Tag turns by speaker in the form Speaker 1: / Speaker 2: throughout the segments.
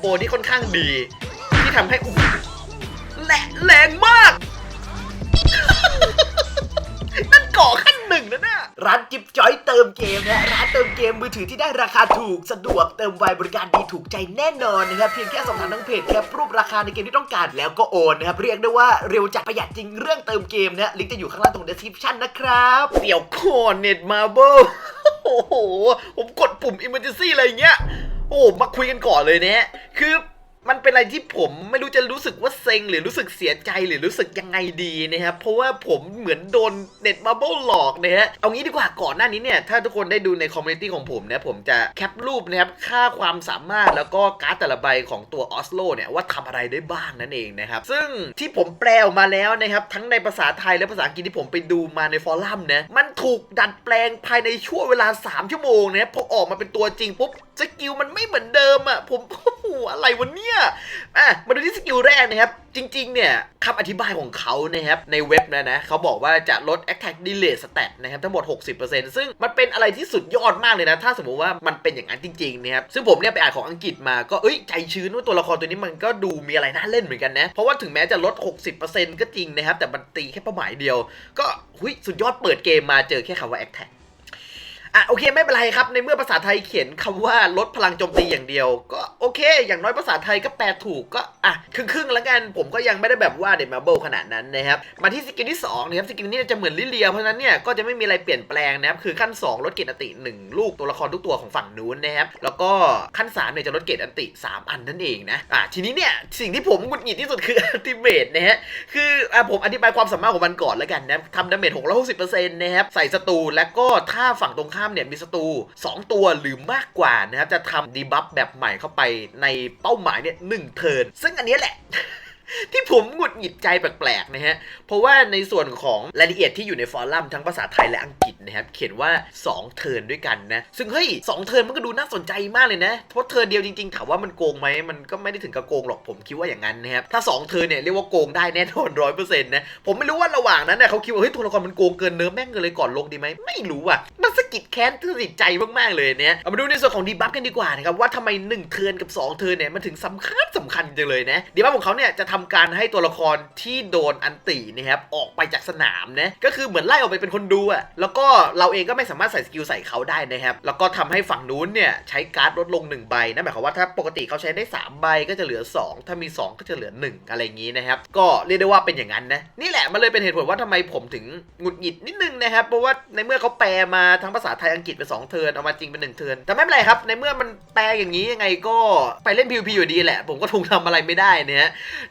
Speaker 1: โบที่ค่อนข้างดี ที่ทำให้อุ๊ยและแรงมาก นั่นเกาะขั้นหนึ่งนะน่ะร้านจิ๊บจอยเติมเกมนะร้านเติมเกมมือถือที่ได้ราคาถูกสะดวกเติมไวบริการดีถูกใจแน่นอนนะครับเพียงแค่สอบถามทางเพจแคปรูปราคาในเกมที่ต้องการแล้วก็โอนนะครับเรียกได้ว่าเร็วจัดประหยัดจริงเรื่องเติมเกมนะลิงก์จะอยู่ข้างล่างตรง description นะครับเดี๋ยวก่อนเน็ตมาเบิลโอ้โห ผมกดปุ่ม emergency อะไรอย่างเงี้ย โอ้มาคุยกันก่อนเลยเนะฮะคือมันเป็นอะไรที่ผมไม่รู้จะรู้สึกว่าเซ็งหรือรู้สึกเสียใจหรือรู้สึกยังไงดีนะครับเพราะว่าผมเหมือนโดนเน็ตมาเบิลหลอกนะฮะเอางี้ดีกว่าก่อนหน้านี้เนี่ย ถ้าทุกคนได้ดูในคอมมูนิตี้ของผมนะผมจะแคปรูปนะครับค่าความสามารถแล้วก็การ์ดแต่ละใบของตัวออสโลเนี่ยว่าทำอะไรได้บ้างนั่นเองนะครับซึ่งที่ผมแปลออกมาแล้วนะครับทั้งในภาษาไทยและภาษาอังกฤษที่ผมไปดูมาในฟอรัมนะมันถูกดัดแปลงภายในช่วงเวลา 3 ชั่วโมงนะพอออกมาเป็นตัวจริงปุ๊บ สกิลมันไม่เหมือนเดิมอะผมโอ้โหอะไรวะเนี่ยอะมาดูที่สกิลแรกนะครับ จริง ๆ เนี่ยคำอธิบายของเขานะครับในเว็บนะนะเขาบอกว่าจะลด attack delay stat นะครับทั้งหมด 60%ซึ่งมันเป็นอะไรที่สุดยอดมากเลยนะ ถ้าสมมติว่ามันเป็นอย่างนั้นจริงๆนะครับซึ่งผมเนี่ยไปอ่านของอังกฤษมาก็เอ้ยใจชื้นว่าตัวละครตัวนี้มันก็ดูมีอะไรน่าเล่นเหมือนกันนะ เพราะว่าถึงแม้จะลด 60%ก็จริงนะครับแต่มันตีแค่เป้าหมายเดียว ก็หุยสุดยอดเปิดเกมมาเจอแค่คำว่า attack อะโอเคไม่เป็นไรครับ ในเมื่อภาษาไทยเขียนคำว่าลดพลังโจมตีอย่างเดียว ก็โอเค อย่างน้อยภาษาไทยก็แปลถูกก็อะครึ่งๆแล้วกันผมก็ยังไม่ได้แบบว่าเดมาเบิลขนาดนั้นนะครับมาที่สกิลที่2นะครับสกิลนี้จะเหมือนลิเลียเพราะฉะนั้นเนี่ยก็จะไม่มีอะไรเปลี่ยนแปลงนะครับคือขั้น 2 ลดเกรดอันติ 1 ลูกตัวละครทุกตัวของฝั่งนู้นนะครับแล้วก็ขั้น3เนี่ยจะลดเกรดอันติ 3 อันนั่นเองนะอะทีนี้เนี่ยสิ่งที่ผมหงุดหงิดที่สุดคืออัลติเมทนะฮะคืออะผมอธิบายความสามารถของมันก่อนแล้วกันนะทำดาเมจ660%นะครับใส่ศัตรูและก็ถ้าฝั่งตรงข้ามเนี่ยมีศัตรู2ตัวหรือมากกว่านะครับจะทำดีบัฟแบบใหม่เข้าไปในเป้าหมายเนี่ยหนึ่งเทิร์นซึ่งอันนี้แหละ ที่ผมหงุดหงิดใจแปลกๆนะฮะ เพราะว่าในส่วนของรายละเอียดที่อยู่ในฟอรัมทั้งภาษาไทยและอังกฤษนะครับ เขียนว่า 2 เทิร์นด้วยกันนะ ซึ่งเฮ้ยสองเทิร์นมันก็ดูน่าสนใจมากเลยนะ เพราะเทิร์นเดียวจริงๆ ถามว่ามันโกงไหม มันก็ไม่ได้ถึงกับโกงหรอกผมคิดว่าอย่างนั้นนะครับ ถ้า 2 เทิร์นเนี่ยเรียกว่าโกงได้แน่นอนร้อยเปอร์เซ็นต์นะ ผมไม่รู้ว่าระหว่างนั้นเนี่ยเขาคิดว่าเฮ้ยตัวละครมันโกงเกินเนิร์ฟแม่งเลยก่อนลงดีไหมไม่รู้อะมันสะกิดแค้นสนิทใจมากๆเลยเนี่ยเอามาดูในส่วนของดีบัฟกันดีกว่านะครับว่าทำไม1เทิร์นกับ 2 เทิร์นเนี่ยมันถึงสำคัญสำคัญจังเลยนะดีบัฟของเขาเนี่ยจะทำการให้ตัวละครที่โดนอันตีนะครับออกไปจากสนามนะก็คือเหมือนไล่ออกไปเป็นคนดูอะแล้วก็เราเองก็ไม่สามารถใส่สกิลใส่เขาได้นะครับแล้วก็ทำให้ฝั่งนู้นเนี่ยใช้การ์ดลดลง 1 ใบนั่นหมายความว่าถ้าปกติเขาใช้ได้ 3 ใบก็จะเหลือ 2 ถ้ามี 2 ก็จะเหลือ 1 อะไรอย่างนี้นะครับก็เรียกได้ว่าเป็นอย่างนั้นนะนี่แหละมันเลยเป็นเหตุผลว่าทำไมผมถึงหงุดหงิดนิดนึงนะครับเพราะว่าในเมื่อเขาแปลมาทั้งภาษาไทยอังกฤษเป็นสองเทินเอามาจริงเป็นหนึ่งเทินแต่ไม่เป็นไรครับ ในเมื่อมันแปลอย่างนี้ยังไงก็ไปเล่น PVP อยู่ดีแหละ ผมก็คงทำอะไรไม่ได้นะฮะ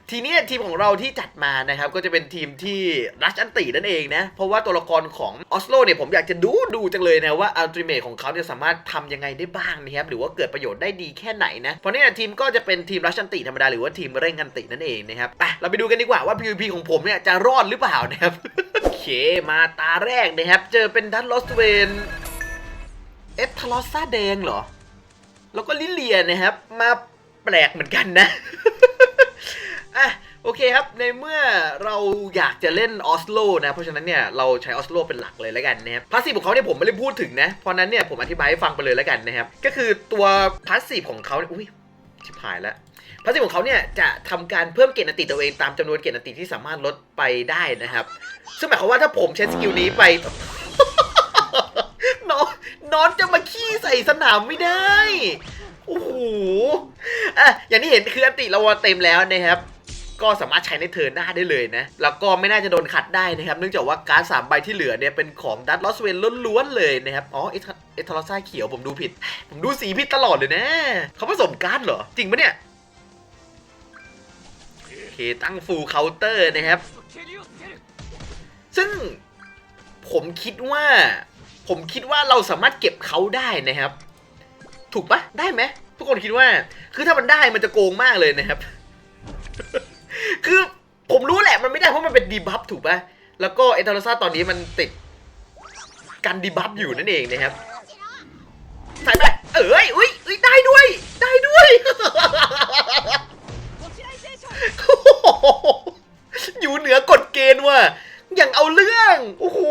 Speaker 1: ทีนี้ทีมของเราที่จัดมานะครับก็จะเป็นทีมที่รัชอันตินั่นเองนะเพราะว่าตัวละครของออสโลเนี่ยผมอยากจะดูดูจังเลยนะว่าอัลติเมทของเขาเนี่ยสามารถทำยังไงได้บ้างนะครับหรือว่าเกิดประโยชน์ได้ดีแค่ไหนนะเพราะนี่ทีมก็จะเป็นทีมรัชอันติธรรมดาหรือว่าทีมเร่งอันตินั่นเองนะครับไปเราไปดูกันดีกว่าว่า PVP ของผมเนี่ยจะรอดหรือเปล่านะครับโอเคมาตาแรกนะครับเจอเป็นดัตลอสเวนเอฟทลอสซาแดงเหรอแล้วก็ลิเลียนะครับมาแปลกเหมือนกันนะ อะโอเคครับ ในเมื่อเราอยากจะเล่นออสโลนะ เพราะฉะนั้นเนี่ยเราใช้ออสโลเป็นหลักเลยแล้วกันนะครับพาสซีฟของเขาเนี่ยผมไม่ได้พูดถึงนะ เพราะนั้นเนี่ยผมอธิบายให้ฟังไปเลยแล้วกันนะครับ ก็คือตัวพาสซีฟของเขาเนี่ยอุ้ยชิบหายแล้วพาสซีฟของเขาเนี่ยจะทำการเพิ่มเกณฑ์อันติตัวเองตามจำนวนเกณฑ์อันติที่สามารถลดไปได้นะครับ ซึ่งหมายความว่าถ้าผมใช้สกิลนี้ไปน้องน้องจะมาขี้ใส่สนามไม่ได้โอ้โหอะอย่างที่เห็นคืออันติเราเต็มแล้วนะครับ ก็สามารถใช้ในเทิร์นหน้าได้เลยนะ แล้วก็ไม่น่าจะโดนขัดได้นะครับ เนื่องจากว่าการ์ดสามใบที่เหลือเนี่ยเป็นของดัตลอสเวนล้วนๆเลยนะครับ อ๋อเอทเอทอลซ่าเขียวผมดูผิด ผมดูสีผิดตลอดเลยนะ เขาผสมการ์ดเหรอ จริงปะเนี่ย โอเค ตั้งฟูลเคาน์เตอร์นะครับ ซึ่งผมคิดว่า ผมคิดว่าเราสามารถเก็บเขาได้นะครับ ถูกปะได้ไหมทุกคนคิดว่า คือถ้ามันได้มันจะโกงมากเลยนะครับ คือผมรู้แหละมันไม่ได้เพราะมันเป็นดีบัฟถูกปะแล้วก็เอทาร์ซ่าตอนนี้มันติดการดีบัฟอยู่นั่นเองนะครับใส่ไปเอ้ยอุ้ยอุ้ยได้ด้วย ได้ด้วย อยู่เหนือกฎเกณฑ์ว่ะ อย่างเอาเรื่อง โอ้โห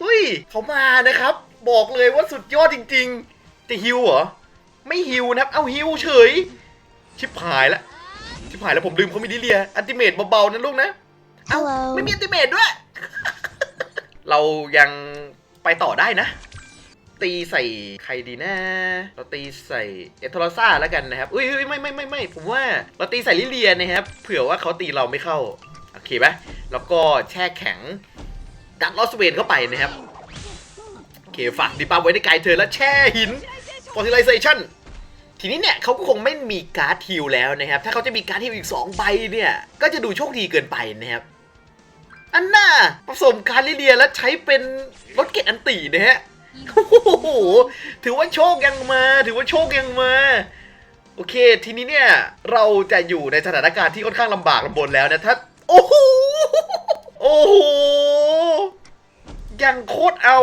Speaker 1: เฮ้ยเขามานะครับ บอกเลยว่าสุดยอดจริงๆแต่ฮิวเหรอ ไม่ฮิวนะครับ เอาฮิวเฉย ชิบหายละ ชิบหายแล้วผมลืมเขามีลิเลียอันติเมตเบาๆนะลูกนะ เอ้า
Speaker 2: Hello
Speaker 1: ไม่มีอันติเมตด้วย เรายังไปต่อได้นะ ตีใส่ใครดีนะ เราตีใส่เอทโทรซ่าแล้วกันนะครับ อุ้ยอุ้ยไม่ไม่ไม่ไม่ผมว่าเราตีใส่ลิเลียนะครับ เผื่อว่าเขาตีเราไม่เข้า โอเคไหมแล้วก็แช่แข็งดัดลอสเวนเข้าไปนะครับ โอเคฝากดีปาไว้ในกายเธอแล้วแช่หิน fertilization ทีนี้เนี่ยเขาก็คงไม่มีการ์ดฮิลแล้วนะครับ ถ้าเขาจะมีการ์ดฮิลอีก 2 ใบเนี่ย ก็จะดูโชคดีเกินไปนะครับ อันน่าผสมการลิเลียแล้วใช้เป็นรถเกตอันตีนะฮะ โอ้โห ถือว่าโชคยังมา ถือว่าโชคยังมา โอเค ทีนี้เนี่ย เราจะอยู่ในสถานการณ์ที่ค่อนข้างลำบากลำบนแล้วนะ ถ้า โอ้โห โอ้โห ยังโคตรเอา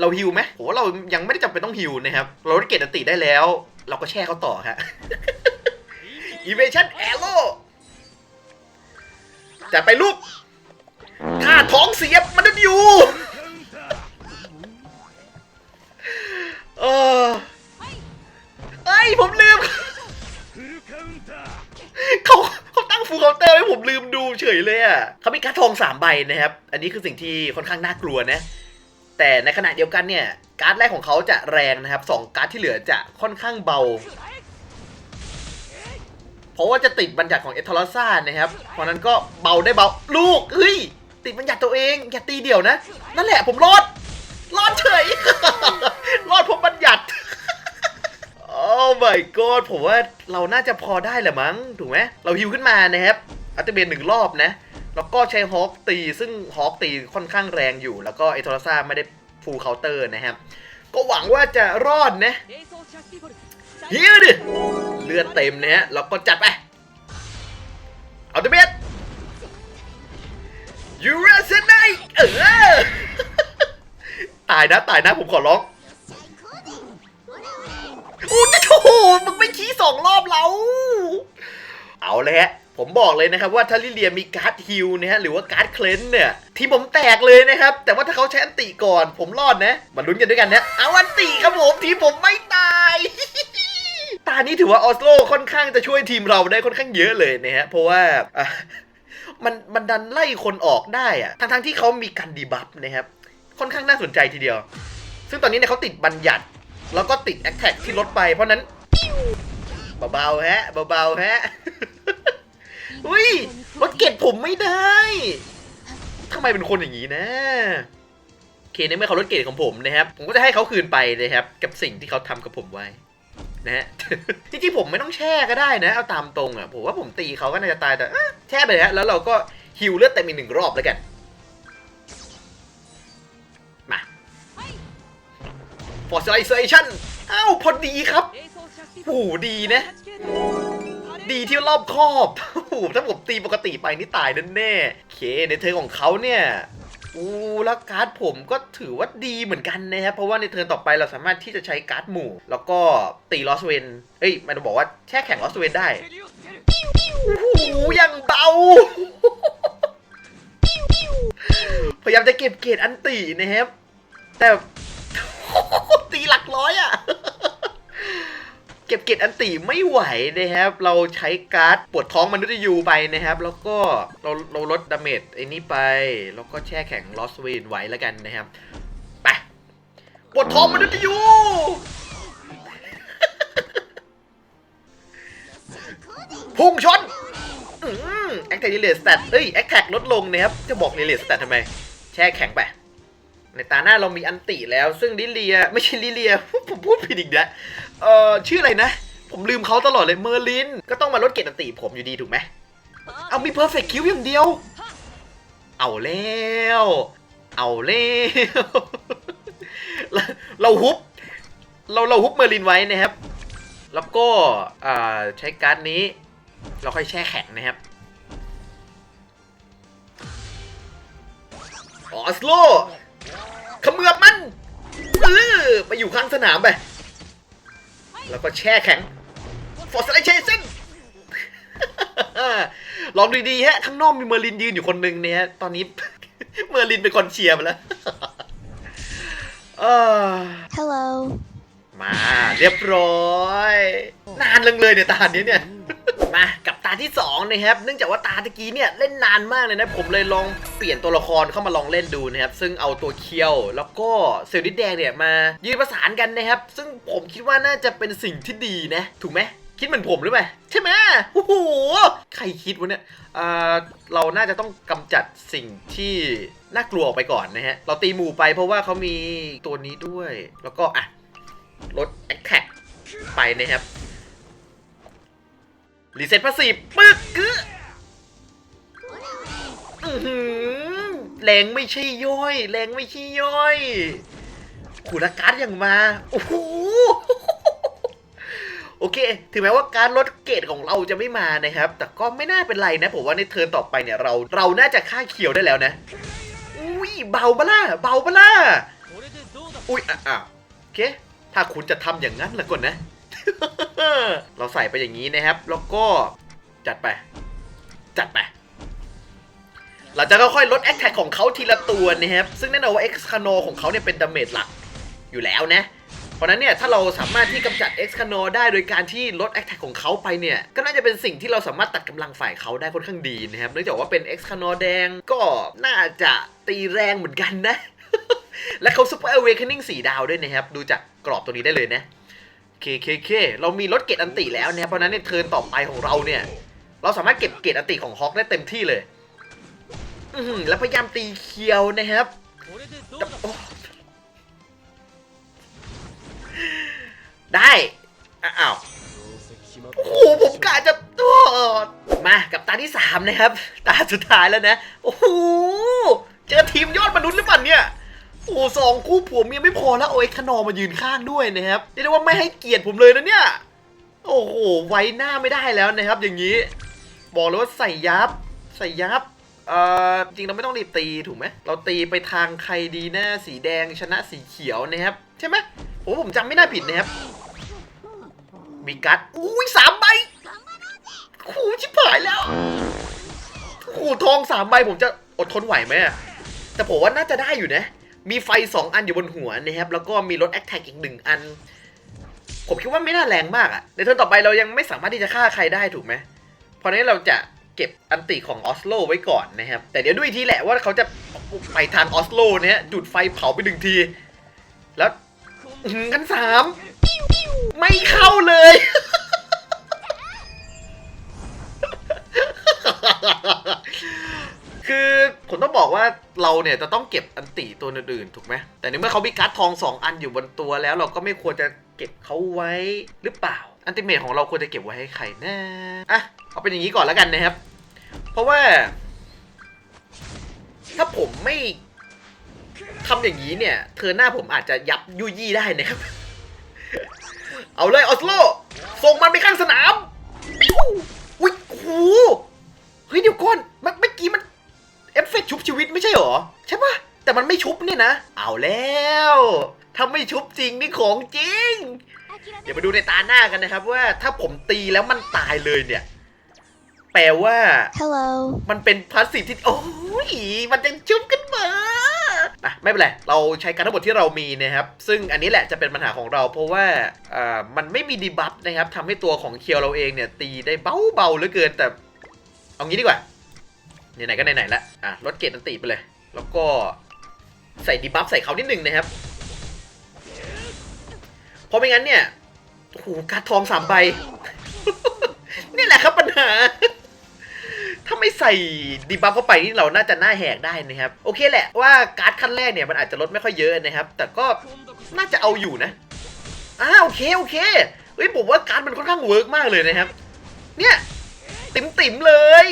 Speaker 1: เราฮิวไหมโห เรายังไม่ได้จำเป็นต้องฮิวนะครับ เราได้เกตอันติได้แล้ว เราก็แช่เขาต่อฮะอีเวชั่นแอโร่จัดไปลูกถ้าท้องเสียบมันจะอยู่เออเอ้ยผมลืม เขาเขาตั้งฟูลเคาน์เตอร์ไว้ผมลืมดูเฉยเลยอะเขามีการ์ดทองสามใบนะครับ อันนี้คือสิ่งที่ค่อนข้างน่ากลัวนะ แต่ในขณะเดียวกันเนี่ย การ์ดแรกของเขาจะแรงนะครับสองการ์ดที่เหลือจะค่อนข้างเบา เพราะว่าจะติดบัญญัติของเอทอร์ซ่านะครับ เพราะนั้นก็เบาได้เบา ลูกเฮ้ย ติดบัญญัติตัวเอง อย่าตีเดี่ยวนะ นั่นแหละผมรอด รอดเฉย รอดเพราะบัญญัติ โอ้ my god ผมว่าเราน่าจะพอได้แหละมั้ง ถูกไหม เราฮิวขึ้นมานะครับอัลติเมนหนึ่งรอบนะ แล้วก็ใช้ฮอคตี ซึ่งฮอคตีค่อนข้างแรงอยู่ แล้วก็เอทอร์ซ่าไม่ได้ฟูลเคาน์เตอร์นะครับ ก็หวังว่าจะรอดนะเฮียดิเลือดเต็มนะฮะเราก็จัดไป เอาตัวเบสยูรเซนไนเออตายนะตายนะผมขอร้องโอ้จะโอ้โหมึงไม่ชี้สองรอบเรา เอาเลยฮะ ผมบอกเลยนะครับว่าถ้าลิเลียมีการ์ดฮิลนะฮะหรือว่าการ์ดเคลนเนี่ยทีผมแตกเลยนะครับ แต่ว่าถ้าเขาใช้อันติก่อน ผมรอดนะมาลุ้นกันด้วยกันนะเอาอันติครับผมทีผมไม่ตายตานี้ถือว่าออสโลค่อนข้างจะช่วยทีมเราได้ค่อนข้างเยอะเลยนะฮะเพราะว่ามันมันดันไล่คนออกได้อะทั้งทั้งที่เขามีการดีบัฟนะครับค่อนข้างน่าสนใจทีเดียว ซึ่งตอนนี้เนี่ยเขาติดบัญญัติ แล้วก็ติดแอคแท็กที่ลดไปเพราะนั้นเบาๆฮะเบาๆฮะ อุ้ยรถเก็บผมไม่ได้ทำไมเป็นคนอย่างนี้นะโอเคในเมื่อเขารถเกตของผมนะครับ ผมก็จะให้เขาคืนไปนะครับ กับสิ่งที่เขาทำกับผมไว้ นะฮะ จริงๆผมไม่ต้องแช่ก็ได้นะ เอาตามตรงอะ ผมว่าผมตีเขาก็น่าจะตายแต่แช่ไปเลยฮะแล้วเราก็ฮิวเลือดเต็มอีกหนึ่งรอบแล้วกัน มา Fossilization อ้าวพอดีครับโหดีนะ ดีที่รอบคอบโอ้โหถ้าผมตีปกติไปนี่ตายแน่ๆโอเคในเทิร์นของเขาเนี่ยอู้แล้วการ์ดผมก็ถือว่าดีเหมือนกันนะครับเพราะว่าในเทิร์นต่อไปเราสามารถที่จะใช้การ์ดหมู่ แล้วก็ตีลอสเวนเอ้ยมันบอกว่าแช่แข็งลอสเวนได้โอ้โหยังเบาพยายามจะเก็บเกรดอันตีนะครับแต่ตีหลักร้อยอะ เก็บเกรดอันตีไม่ไหวนะครับ เราใช้การ์ดปวดท้องมนุษย์ยูไปนะครับ แล้วก็เราเราลดดาเมจไอ้นี่ไป แล้วก็แช่แข็งลอสเวนไว้แล้วกันนะครับ ไปปวดท้องมนุษย์ยูพุ่งชนอืมแอคแท็กรีเลสแตทเอ้ยแอคแท็กลดลงนะครับ จะบอกรีเลสแตททำไม แช่แข็งไป ในตาหน้าเรามีอันติแล้ว ซึ่งลิเลีย ไม่ใช่ลิเลีย ผมพูดผิดอีกแล้ว เอ่อชื่ออะไรนะ ผมลืมเขาตลอดเลยเมอร์ลิน ก็ต้องมาลดเกรดอันติผมอยู่ดีถูกไหมเอามีเพอร์เฟกต์คิวอย่างเดียว เอาแล้ว เอาแล้วเราเราฮุบเราเราฮุบเมอร์ลินไว้นะครับ แล้วก็อ่าใช้การ์ดนี้ เราค่อยแช่แข็งนะครับออสโลเขมือบมันเออไปอยู่ข้างสนามไป แล้วก็แช่แข็งฟอร์สไลเชชันลองดีๆฮะ ข้างนอกมีเมอร์ลินยืนอยู่คนหนึ่งเนี่ยฮะตอนนี้เมอร์ลินเป็นคนเชียร์ไปแล้วเออ
Speaker 2: Hello.
Speaker 1: มาเรียบร้อย นานเลยเลยเนี่ยตาเนี้ยเนี่ย มากับตาที่สองนะครับเนื่องจากว่าตาตะกี้เนี่ยเล่นนานมากเลยนะผมเลยลองเปลี่ยนตัวละครเข้ามาลองเล่นดูนะครับซึ่งเอาตัวเคียว แล้วก็เซลล์ดิแดงเนี่ยมายืนประสานกันนะครับซึ่งผมคิดว่าน่าจะเป็นสิ่งที่ดีนะถูกไหมคิดเหมือนผมหรือเปล่าใช่ไหมโอ้โหใครคิดวะเนี่ยเราน่าจะต้องกำจัดสิ่งที่น่ากลัวออกไปก่อนนะฮะเราตีหมู่ไปเพราะว่าเขามีตัวนี้ด้วย แล้วก็อะลดแอคแท็กไปนะครับ รีเซ็ตพาสซีฟปึ๊กกึแรงไม่ใช่ย่อย แรงไม่ใช่ย่อยขูดการ์ดอย่างมา โอ้โห โอเค ถึงแม้ว่าการลดเกรดของเราจะไม่มานะครับ แต่ก็ไม่น่าเป็นไรนะ ผมว่าในเทิร์นต่อไปเนี่ยเรา เราน่าจะฆ่าเขียวได้แล้วนะ อุ้ยเบาปล่ะเบาปล่ะอุ้ยอะอะโอเค ถ้าคุณจะทำอย่างนั้นละก่อนนะ เราใส่ไปอย่างนี้นะครับ แล้วก็จัดไป จัดไป เราจะค่อยๆลดแอคแท็กของเขาทีละตัวนะครับ ซึ่งแน่นอนว่า X คาโนของเขาเนี่ยเป็นดาเมจหลักอยู่แล้วนะเพราะนั้นเนี่ยถ้าเราสามารถที่กำจัด X คาโนได้โดยการที่ลดแอคแท็กของเขาไปเนี่ย ก็น่าจะเป็นสิ่งที่เราสามารถตัดกำลังฝ่ายเขาได้ค่อนข้างดีนะครับเนื่องจากว่าเป็น X คาโนแดงก็น่าจะตีแรงเหมือนกันนะ และเขา Super Awakening 4ดาวด้วยนะครับ ดูจากกรอบตัวนี้ได้เลยนะ เคเคเคเรามีรถเกตอันติแล้วเนี่ยเพราะนั้นในเทิร์นต่อไปของเราเนี่ย เราสามารถเก็บเกตอันติของฮอกได้เต็มที่เลยอืแล้วพยายามตีเคียวนะครับได้อะอ้าวโอ้โหผมกะจะตัวมากับตาที่สามนะครับ ตาสุดท้ายแล้วนะ โอ้โหเจอทีมยอดมนุษย์หรือเปล่าเนี่ย โอ้สองคู่ผัวเมียไม่พอแล้วเอาไอ้ขนอมายืนข้างด้วยนะครับเรียกได้ว่าไม่ให้เกียรติผมเลยนะเนี่ย โอ้โห ไว้หน้าไม่ได้แล้วนะครับ อย่างนี้ บอกเลยว่าใส่ยับ ใส่ยับเอ่อจริงเราไม่ต้องรีบตีถูกไหมเราตีไปทางใครดีหนะสีแดงชนะสีเขียวนะครับ ใช่ไหมผมว่าผมจำไม่น่าผิดนะครับมีกัดอุ้ยสามใบโอ้ชิบหายแล้วโอ้ทองสามใบผมจะอดทนไหวไหมแต่ผมว่าน่าจะได้อยู่นะ มีไฟ 2 อันอยู่บนหัวนะครับ แล้วก็มีรถแอคแท็กอีกหนึ่งอัน ผมคิดว่าไม่น่าแรงมากอะในเทิร์นต่อไปเรายังไม่สามารถที่จะฆ่าใครได้ถูกไหมเพราะนั้นเราจะเก็บอันติของออสโลไว้ก่อนนะครับ แต่เดี๋ยวดูอีกทีแหละว่าเขาจะไปทางออสโลเนี่ยจุดไฟเผาไปหนึ่งที แล้วหือกันสามไม่เข้าเลย คือผมต้องบอกว่าเราเนี่ยจะต้องเก็บอันติตัวอื่นๆถูกไหมแต่ในเมื่อเขามีการ์ดทองสองอันอยู่บนตัวแล้วเราก็ไม่ควรจะเก็บเขาไว้หรือเปล่า อันติเมทของเราควรจะเก็บไว้ให้ใครนะอะเอาเป็นอย่างนี้ก่อนแล้วกันนะครับ เพราะว่า ถ้าผมไม่ทำอย่างนี้เนี่ย เธอหน้าผมอาจจะยับยุยี่ได้นะครับ เอาเลยออสโลส่งมันไปข้างสนาม อุ้ยโหเฮ้ยเดี๋ยวก่อนเมื่อเมื่อกี้มัน เอฟเฟกต์ชุบชีวิตไม่ใช่หรอ ใช่ปะแต่มันไม่ชุบเนี่ยนะ เอาแล้วถ้าไม่ชุบจริงนี่ของจริง เดี๋ยวมาดูในตาหน้ากันนะครับว่าถ้าผมตีแล้วมันตายเลยเนี่ย แปลว่า
Speaker 2: Hello.
Speaker 1: มันเป็นพาสซีฟที่โอ้ยมันยังชุบกันมาอะไม่เป็นไร เราใช้การทั้งหมดที่เรามีนะครับ ซึ่งอันนี้แหละจะเป็นปัญหาของเรา เพราะว่าอ่ามันไม่มีดีบัฟนะครับทำให้ตัวของเคียวเราเองเนี่ยตีได้เบาๆเหลือเกินแต่ เอางี้ดีกว่า ไหนๆก็ไหนๆละอะลดเกรดอันติไปเลย แล้วก็ใส่ดีบัฟใส่เขานิดหนึ่งนะครับ เพราะไม่งั้นเนี่ยโอ้โหการดทองสามใบ นี่แหละครับปัญหา ถ้าไม่ใส่ดีบัฟเข้าไปนี่เราน่าจะหน้าแหกได้นะครับ โอเคแหละว่าการ์ดขั้นแรกเนี่ยมันอาจจะลดไม่ค่อยเยอะนะครับ แต่ก็น่าจะเอาอยู่นะอ่าโอเคโอเคเฮ้ยผมว่าการ์ดมันค่อนข้างเวิร์กมากเลยนะครับ เนี่ยติ๋มติ๋มเลย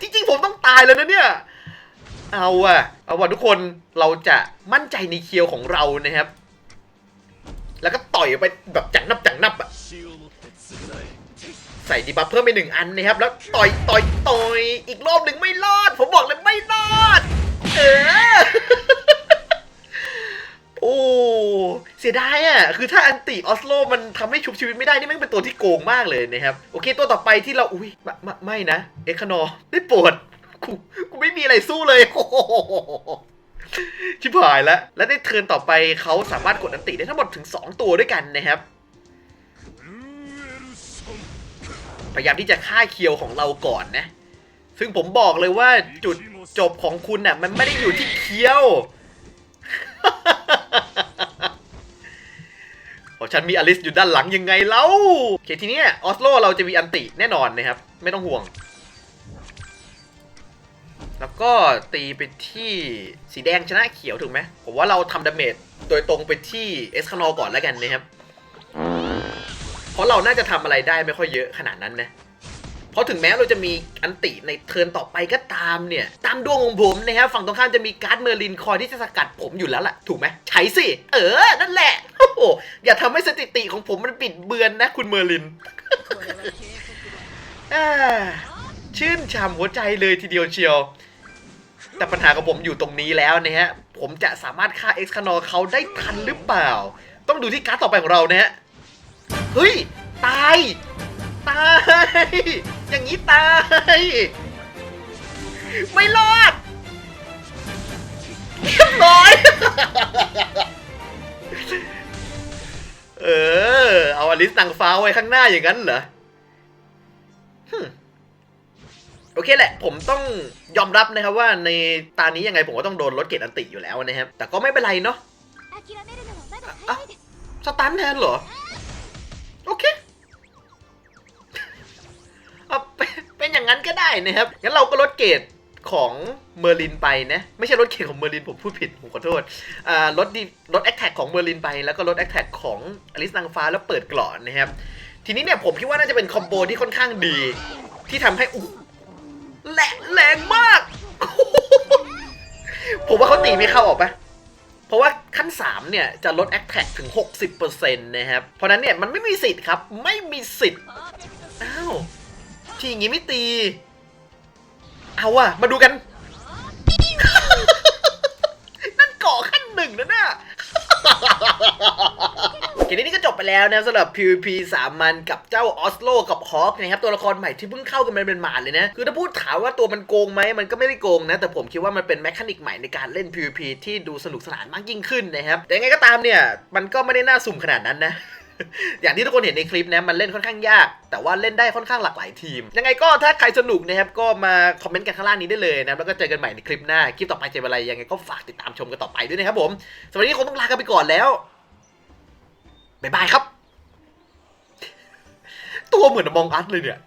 Speaker 1: จริงๆ ผมต้องตายแล้วนะเนี่ย เอาอะเอาว่ะทุกคนเราจะมั่นใจในเคียวของเรานะครับ แล้วก็ต่อยไปแบบจังนับจังนับอะใส่ดีบัฟเพิ่มไปหนึ่งอันนะครับ แล้วต่อยต่อยต่อยอีกรอบหนึ่งไม่รอด ผมบอกเลยไม่รอด เออ โอ้เสียดายอะคือถ้าอันติออสโลมันทำให้ชุบชีวิตไม่ได้นี่แม่งเป็นตัวที่โกงมากเลยนะครับโอเคตัวต่อไปที่เราอุ้ยไม่ไมไม่นะเอ็กคานอได้ปรดกูกูไม่มีอะไรสู้เลยโอ้โหชิบหายแล้ว และในเทิร์นต่อไปเขาสามารถกดอันติได้ทั้งหมดถึง 2 ตัวด้วยกันนะครับ พยายามที่จะฆ่าเคียวของเราก่อนนะ ซึ่งผมบอกเลยว่าจุดจบของคุณน่ะมันไม่ได้อยู่ที่เคียว เพราะฉันมีอลิสอยู่ด้านหลังยังไงเล่าโอเคทีเนี้ยออสโลเราจะมีอันติแน่นอนนะครับ ไม่ต้องห่วง แล้วก็ตีไปที่สีแดงชนะเขียวถูกไหมผมว่าเราทำดาเมจโดยตรงไปที่เอสคานอก่อนแล้วกันนะครับ เพราะเราน่าจะทำอะไรได้ไม่ค่อยเยอะขนาดนั้นนะ เพราะถึงแม้เราจะมีอันติในเทิร์นต่อไปก็ตามเนี่ย ตามดวงของผมนะครับฝั่งตรงข้ามจะมีการ์ดเมอร์ลินคอยที่จะสกัดผมอยู่แล้วล่ะ ถูกไหมใช้สิ เออ นั่นแหละ โอ้โห อย่าทำให้สถิติของผมมันปิดเบือนนะ คุณเมอร์ลินอ่าชื่นฉ่ำหัวใจเลยทีเดียวเชียว แต่ปัญหาของผมอยู่ตรงนี้แล้วนะฮะ ผมจะสามารถฆ่าเอ็กซ์คานอเขาได้ทันหรือเปล่า ต้องดูที่การ์ดต่อไปของเรานะฮะ เฮ้ย ตาย ตาย อย่างนี้ตาย ไม่รอดเรียบร้อย เออ เอาอลิสนางฟ้าไว้ข้างหน้าอย่างนั้นเหรอโอเคแหละ ผมต้องยอมรับนะครับว่าในตานี้ยังไงผมก็ต้องโดนรถเกตอันติอยู่แล้วนะครับ แต่ก็ไม่เป็นไรเนาะสตันแทนเหรอ โอเค เป็นเป็นอย่างนั้นก็ได้นะครับงั้นเราก็ลดเกรดของเมอร์ลินไปนะ ไม่ใช่ลดเกรดของเมอร์ลินผมพูดผิด ผมขอโทษลดดีลดแอคแท็กของเมอร์ลินไป แล้วก็ลดแอคแท็กของอลิสนางฟ้าแล้วเปิดกล่อนนะครับ ทีนี้เนี่ยผมคิดว่าน่าจะเป็นคอมโบที่ค่อนข้างดี ที่ทำให้อู้แหลแรงมาก ผมว่าเขาตีไม่เข้าออกปะเพราะว่าขั้น 3 เนี่ย จะลด a อ t a c ถึง 60%นะครับ เพราะนั้นเนี่ย มันไม่มีสิทธิ์ครับ ไม่มีสิทธิ์ อ้าว ที่อย่างงี้ไม่ตี เอาอะมาดูกัน นั่นเกาะขั้นหนึ่งนะน่ะเกมนี้ก็จบไปแล้วนะสำหรับ PVP สามันกับเจ้าออสโลกับฮอ k นะครับตัวละครใหม่ที่เพิ่งเข้ากันมาเป็นหมาดเลยนะ คือถ้าพูดถามว่าตัวมันโกงไหมมันก็ไม่ได้โกงนะ แต่ผมคิดว่ามันเป็นแมคานิกใหม่ในการเล่น PVP ที่ดูสนุกสนานมากยิ่งขึ้นนะครับแต่ยังไงก็ตามเนี่ย มันก็ไม่ได้น่าสุ่มขนาดนั้นนะ อย่างที่ทุกคนเห็นในคลิปนะมันเล่นค่อนข้างยาก แต่ว่าเล่นได้ค่อนข้างหลากหลายทีม ยังไงก็ถ้าใครสนุกนะครับก็มาคอมเมนต์กันข้างล่างนี้ได้เลยนะแล้วก็เจอกันใหม่ในคลิปหน้าคลิปต่อไปจะเป็นอะไรยังไงก็ฝากติดตามชมกันต่อไปด้วยนะครับผมสำหรับวันนี้คงต้องลากันไปก่อนแล้วบ๊ายบายครับ ตัวเหมือนมองอัดเลยเนี่ย